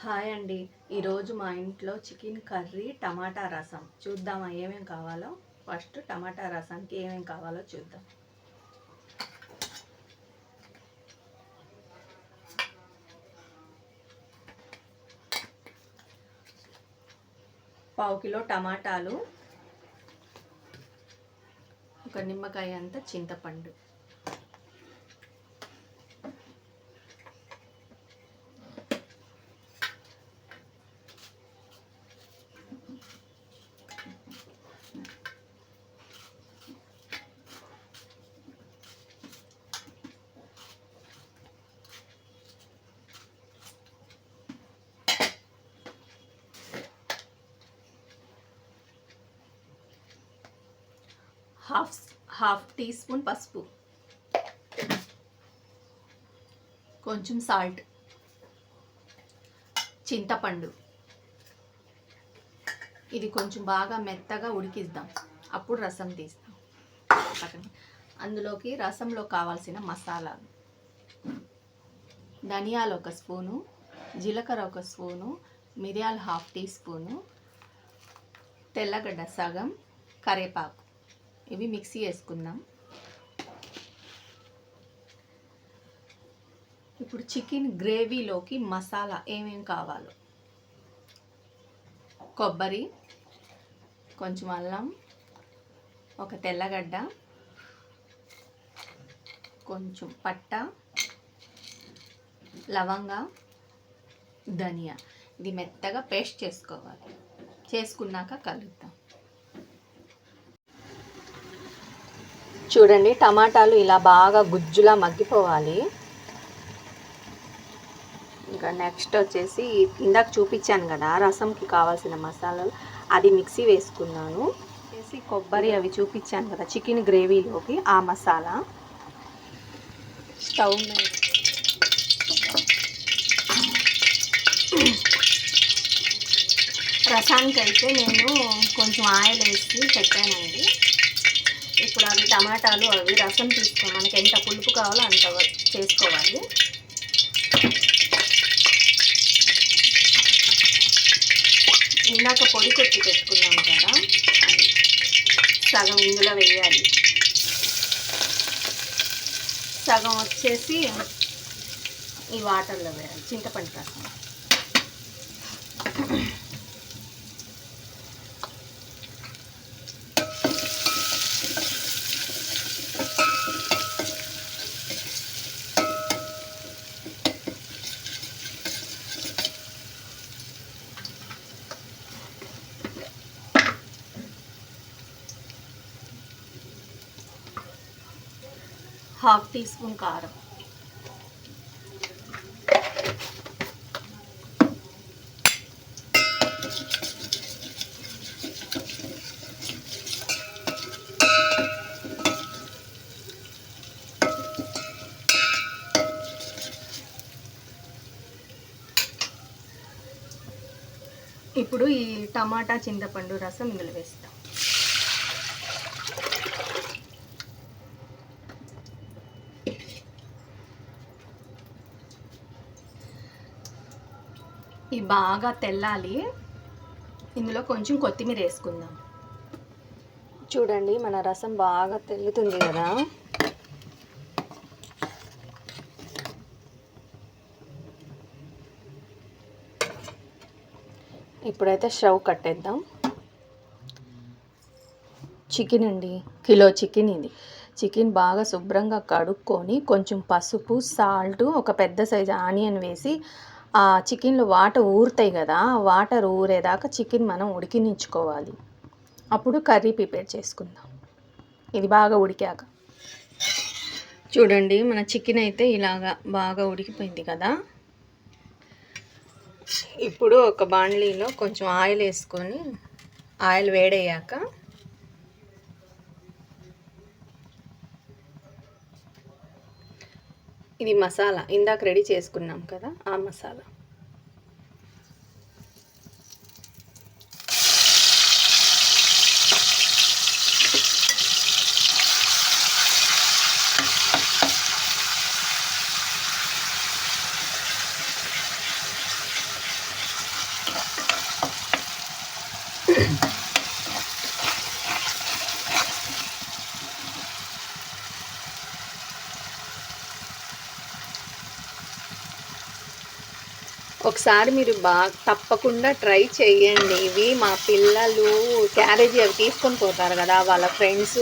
Hi అండి. ఈరోజు మా ఇంట్లో చికెన్ కర్రీ టమాటా రసం. చూద్దామా ఏమేమి కావాలో? ఫస్ట్ టమాటా రసానికి ఏమేమి కావాలో చూద్దాం. పావు కిలో టమాటాలు ఒక నిమ్మకాయ అంత చింతపండు. హాఫ్ హాఫ్ టీ స్పూన్ పసుపు. కొంచెం సాల్ట్. చింతపండు. ఇది కొంచెం బాగా మెత్తగా ఉడికిద్దాం. అప్పుడు రసం తీస్తాం. అందులోకి రసంలో కావాల్సిన మసాలాలు ధనియాలు ఒక స్పూను జీలకర్ర ఒక స్పూను మిరియాలు హాఫ్ టీ స్పూను తెల్లగడ్డ సగం కరేపాకు. ఇవి మిక్సీ వేసుకుందాం. ఇప్పుడు చికెన్ గ్రేవీలోకి మసాలా ఏమేమి కావాలో? కొబ్బరి కొంచెం అల్లం ఒక తెల్లగడ్డ కొంచెం పట్ట లవంగా ధనియా. ఇది మెత్తగా పేస్ట్ చేసుకోవాలి. చేసుకున్నాక కలుద్దాం. చూడండి టమాటాలు ఇలా బాగా గుజ్జులా మగ్గిపోవాలి. ఇంకా నెక్స్ట్ వచ్చేసి ఇందాక చూపించాను కదా రసంకి కావాల్సిన మసాలాలు. అది మిక్సీ వేసుకున్నాను. వేసి కొబ్బరి అవి చూపించాను కదా చికెన్ గ్రేవీలోకి ఆ మసాలా. స్టవ్ మీద రసానికి అయితే నేను కొంచెం ఆయిల్ వేసి పెట్టానండి. ఇప్పుడు అవి టమాటాలు అవి రసం తీసుకో మనకి ఎంత పులుపు కావాలో అంత వ- చేసుకోవాలి. ఇందాక పొడి కొట్టి పెట్టుకున్నాం కదా సగం ఇందులో వేయాలి. సగం వచ్చేసి ఈ వాటర్లో వేయాలి చింతపండు రసం. హాఫ్ టీ స్పూన్ కారం. ఇప్పుడు ఈ టమాటా చింతపండు రసం ఇందులో వేస్తాం. బాగా తెల్లాలి. ఇందులో కొంచెం కొత్తిమీర వేసుకుందాం. చూడండి మన రసం బాగా తెల్లుతుంది కదా. ఇప్పుడైతే స్టవ్ కట్టేద్దాం. చికెన్ అండి కిలో చికెన్ ఇది. చికెన్ బాగా శుభ్రంగా కడుక్కొని కొంచెం పసుపు సాల్ట్ ఒక పెద్ద సైజు ఆనియన్ వేసి చికెన్లో వాటర్ ఊరుతాయి కదా వాటర్ ఊరేదాకా చికెన్ మనం ఉడికినించుకోవాలి అప్పుడు కర్రీ ప్రిపేర్ చేసుకుందాం. ఇది బాగా ఉడికాక. చూడండి మన చికెన్ అయితే ఇలాగా బాగా ఉడికిపోయింది కదా. ఇప్పుడు ఒక బాండ్లీలో కొంచెం ఆయిల్ వేసుకొని ఆయిల్ వేడయ్యాక ఇది మసాలా. ఇందాక రెడీ చేసుకున్నాం కదా ఆ మసాలా. ఒకసారి మీరు బాగా తప్పకుండా ట్రై చేయండి ఇవి మా పిల్లలు క్యారేజీ అవి తీసుకొని పోతారు కదా వాళ్ళ ఫ్రెండ్స్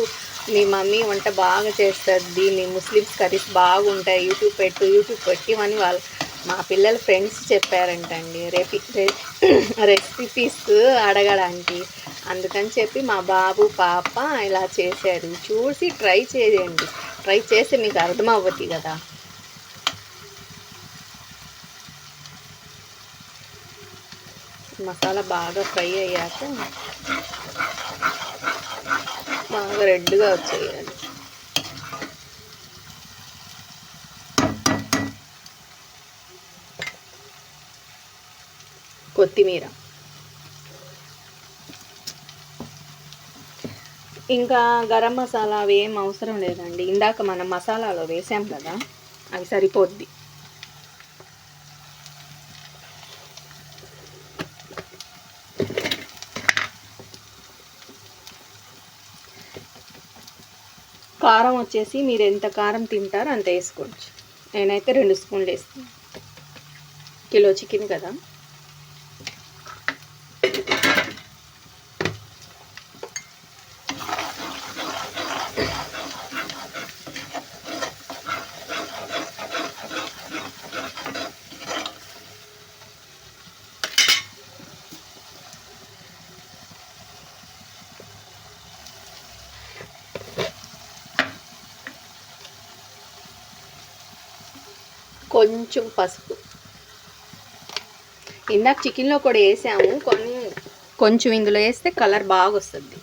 మీ మమ్మీ వంట బాగా చేస్తుంది మీ ముస్లిమ్స్ కర్రీస్ బాగుంటాయి యూట్యూబ్ పెట్టు యూట్యూబ్ పెట్టివని వాళ్ళు మా పిల్లల ఫ్రెండ్స్ చెప్పారంటండి. రెపి రెసిపీస్ అడగడానికి. అందుకని చెప్పి మా బాబు పాప ఇలా చేశారు. చూసి ట్రై చేయండి. ట్రై చేస్తే మీకు అర్థమవుతుంది కదా. మసాలా బాగా ఫ్రై అయ్యాక బాగా రెడ్గా వచ్చేయాలి. కొత్తిమీర. ఇంకా గరం మసాలా అవి ఏం అవసరం లేదండి. ఇందాక మనం మసాలాలో వేసాం కదా అవి సరిపోద్ది. కారం వచ్చేసి మీరు ఎంత కారం తింటారో అంత వేసుకోవచ్చు. నేనైతే రెండు స్పూన్లు వేస్తాను కిలో చికెన్ కదా. కొంచెం పసుపు. ఇందాక చికెన్లో కూడా వేసాము కొన్ని కొంచెం ఇందులో వేస్తే కలర్ బాగా వస్తుంది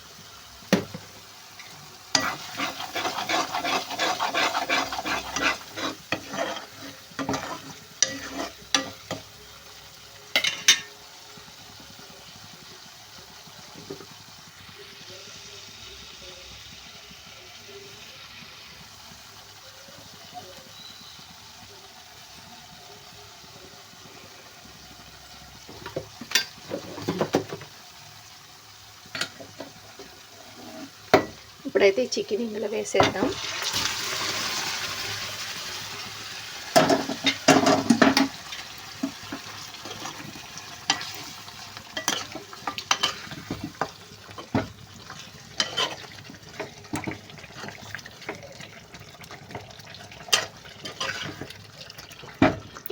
ఇప్పుడైతే ఈ చికెన్ ఇందులో వేసేద్దాం.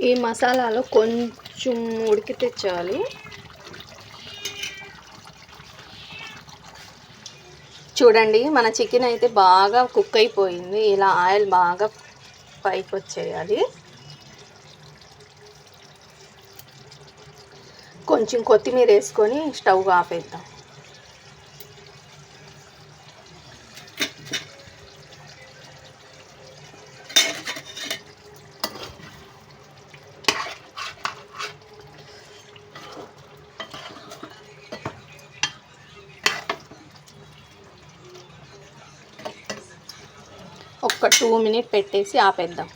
ఈ మసాలాలో కొంచెం ఉడికితే చాలు. చూడండి మన చికెన్ అయితే బాగా కుక్ అయిపోయింది. ఇలా ఆయిల్ బాగా పైకి వచ్చేయాలి కొంచెం కొత్తిమీర వేసుకొని స్టవ్ ఆపేద్దాం. ఒక టూ మినిట్ పెట్టేసి ఆపేద్దాం.